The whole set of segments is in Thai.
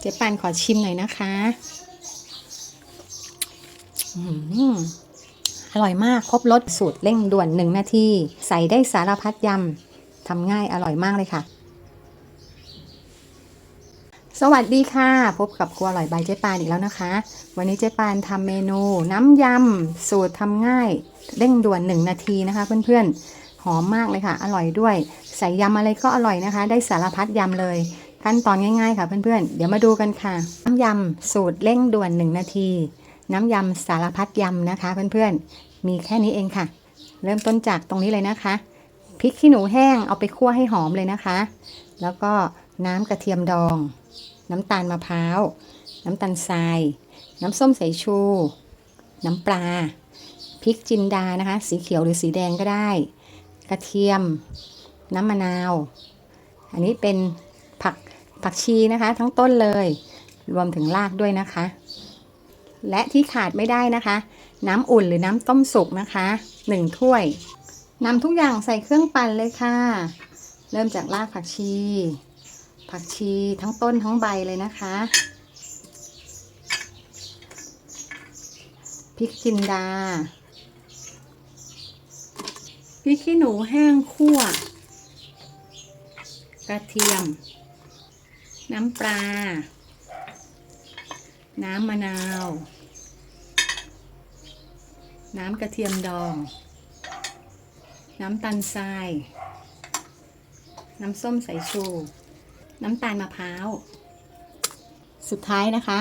เจ๊ปานขอชิมหน่อยนะคะอร่อยมากครบรสสูตรเร่งด่วนหนึ่งนาทีใส่ได้สารพัดยำทำง่ายอร่อยมากเลยค่ะ สวัสดีค่ะ พบกับครัวอร่อยใบายเจ๊ปานอีกแล้วนะคะ วันนี้เจ๊ปานทำเมนู น้ำยำสูตรทำง่ายเร่งด่วนหนึ่งนาทีนะคะ เพื่อนๆหอมมากเลยค่ะ อร่อยด้วย ใส่ยำอะไรก็อร่อยนะคะ ได้สารพัดยำเลย ขั้นตอนง่ายๆค่ะเพื่อนๆ เดี๋ยวมาดูกันค่ะ น้ำยำสูตรเร่งด่วนหนึ่งนาที น้ำยำสารพัดยำนะคะเพื่อนๆ มีแค่นี้เองค่ะ เริ่มต้นจากตรงนี้เลยนะคะพริกขี้หนูแห้งเอาไปคั่วให้หอมเลยนะคะ แล้วก็น้ำกระเทียมดอง น้ำตาลมะพร้าว น้ำตาลทราย น้ำส้มสายชู น้ำปลาพริกจินดานะคะ สีเขียวหรือสีแดงก็ได้ กระเทียม น้ำมะนาว อันนี้เป็นผัก ผักชีนะคะ ทั้งต้นเลย รวมถึงรากด้วยนะคะ และที่ขาดไม่ได้นะคะ น้ำอุ่นหรือน้ำต้มสุกนะคะหนึ่งถ้วยนำทุกอย่างใส่เครื่องปั่นเลยค่ะ เริ่มจากรากผักชี ผักชีทั้งต้นทั้งใบเลยนะคะพริกจินดาพริกขี้หนูแห้งคั่ว กระเทียม น้ำปลา น้ำมะนาว น้ำกระเทียมดอง น้ำตาลทราย น้ำส้มสายชู น้ำตาลมะพร้าว สุดท้ายนะคะ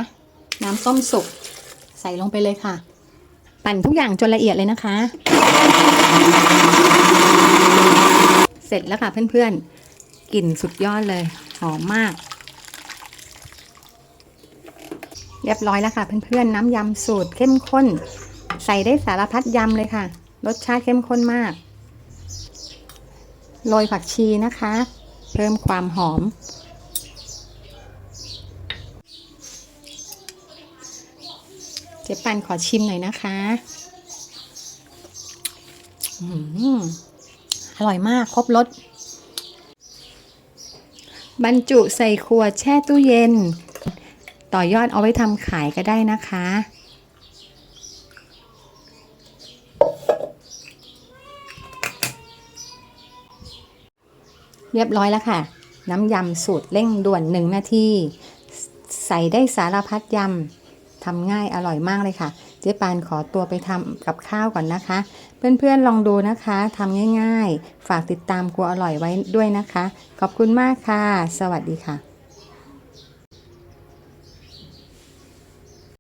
น้ำส้มสุก ใส่ลงไปเลยค่ะ ปั่นทุกอย่างจนละเอียดเลยนะคะ เสร็จแล้วค่ะเพื่อนๆกลิ่นสุดยอดเลย หอมมาก เรียบร้อยแล้วค่ะเพื่อนๆน้ำยำสูตรเข้มข้น ใส่ได้สารพัดยำเลยค่ะ รสชาติเข้มข้นมาก โรยผักชีนะคะ เพิ่มความหอม เจ๊ปันขอชิมหน่อยนะคะอืมอร่อยมากครบรสบรรจุใส่ขวดแช่ตู้เย็น ต่อยอดเอาไว้ทำขายก็ได้นะคะ เรียบร้อยแล้วค่ะ น้ำยำสูตรเร่งด่วนหนึ่งนาที ใส่ได้สารพัดยำทำง่ายอร่อยมากเลยค่ะ เจ๊ปานขอตัวไปทำกับข้าวก่อนนะคะ เพื่อนๆลองดูนะคะทำง่าย ๆ ฝากติดตามครัวอร่อยไว้ด้วยนะคะ ขอบคุณมากค่ะ สวัสดีค่ะ